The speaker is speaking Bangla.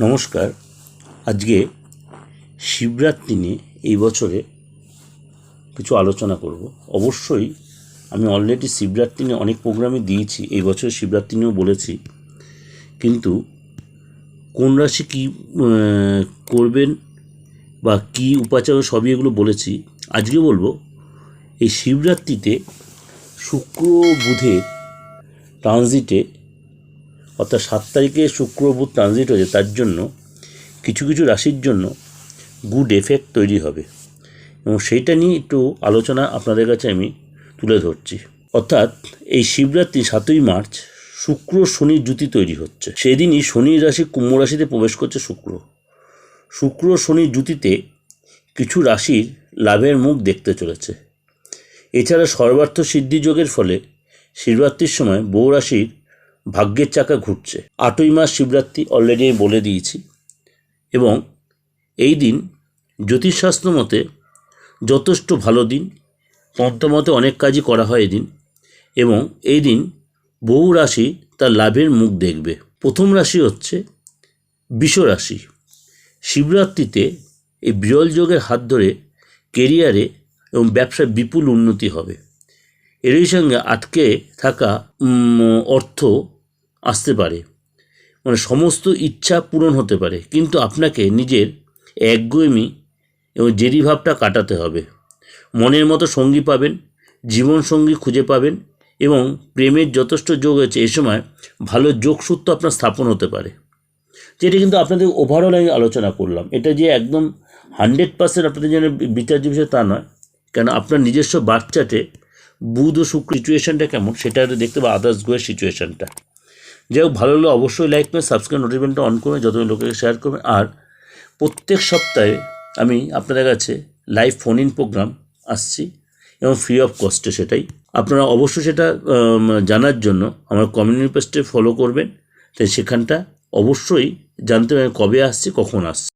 নমস্কার। আজকে শিবরাত্রি নিয়ে এই বছরে কিছু আলোচনা করব। অবশ্যই আমি অলরেডি শিবরাত্রি নিয়ে অনেক প্রোগ্রামে দিয়েছি, এই বছর শিবরাত্রি নিয়েও বলেছি। কিন্তু কোন রাশি কী করবেন বা কী উপাচার সবই এগুলো বলেছি। আজকে বলব, এই শিবরাত্রিতে শুক্র বুধের ট্রানজিটে অর্থাৎ সাত তারিখে শুক্র বুধ ট্রানজিট হয়েছে, তার জন্য কিছু কিছু রাশির জন্য গুড এফেক্ট তৈরি হবে। এবং সেইটা নিয়ে একটু আলোচনা আপনাদের কাছে আমি তুলে ধরছি। অর্থাৎ এই শিবরাত্রি সাতই মার্চ শুক্র শনির জুতি তৈরি হচ্ছে। সেদিনই শনির রাশি কুম্ভ রাশিতে প্রবেশ করছে শুক্র। শুক্র শনির জুতিতে কিছু রাশির লাভের মুখ দেখতে চলেছে। এছাড়া সর্বার্থ সিদ্ধি যোগের ফলে শিবরাত্রির সময় বহু রাশির ভাগ্যের চাকা ঘুরছে। আটই মাস শিবরাত্রি অলরেডি আমি বলে দিয়েছি। এবং এই দিন জ্যোতিষশাস্ত্র মতে যথেষ্ট ভালো দিন। তন্ত্রমতে অনেক কাজই করা হয় এদিন। এবং এই দিন বহু রাশি তার লাভের মুখ দেখবে। প্রথম রাশি হচ্ছে বিষ রাশি। শিবরাত্রিতে এই বিরল যোগের হাত ধরে কেরিয়ারে এবং ব্যবসায় বিপুল উন্নতি হবে। এরই সঙ্গে আটকে থাকা অর্থ আসতে পারে। মানে সমস্ত ইচ্ছা পূরণ হতে পারে। কিন্তু আপনাকে নিজের একগুয়েমি এবং জেরি ভাবটা কাটাতে হবে। মনের মতো সঙ্গী পাবেন জীবনসঙ্গী খুঁজে পাবেন এবং প্রেমের যথেষ্ট যোগ হয়েছে এ সময় ভালো যোগসূত্র আপনার স্থাপন হতে পারে। যেটা কিন্তু আপনাদের ওভারঅল আমি আলোচনা করলাম। এটা যে একদম হান্ড্রেড পার্সেন্ট আপনাদের জন্য বিচার্য বিষয় তা নয়। কেন আপনার নিজস্ব বাচ্চাতে বুধ ও শুক্র সিচুয়েশনটা কেমন সেটা দেখতে বা আদার্স গোয়ের সিচুয়েশনটা যাই হোক, ভালো হলে অবশ্যই লাইক করবেন সাবস্ক্রাইব নোটিফিকেশনটা অন করবেন যত লোকের শেয়ার করবেন। আর প্রত্যেক সপ্তাহে আমি আপনাদের কাছে লাইভ ফোন ইন প্রোগ্রাম আসছি এবং ফ্রি অফ কস্টে সেটাই। আপনারা অবশ্যই সেটা জানার জন্য আমার কমিউনিটি পেজটে ফলো করবেন। তাই সেখানটা অবশ্যই জানতে পারেন কবে আসছি, কখন আসছি।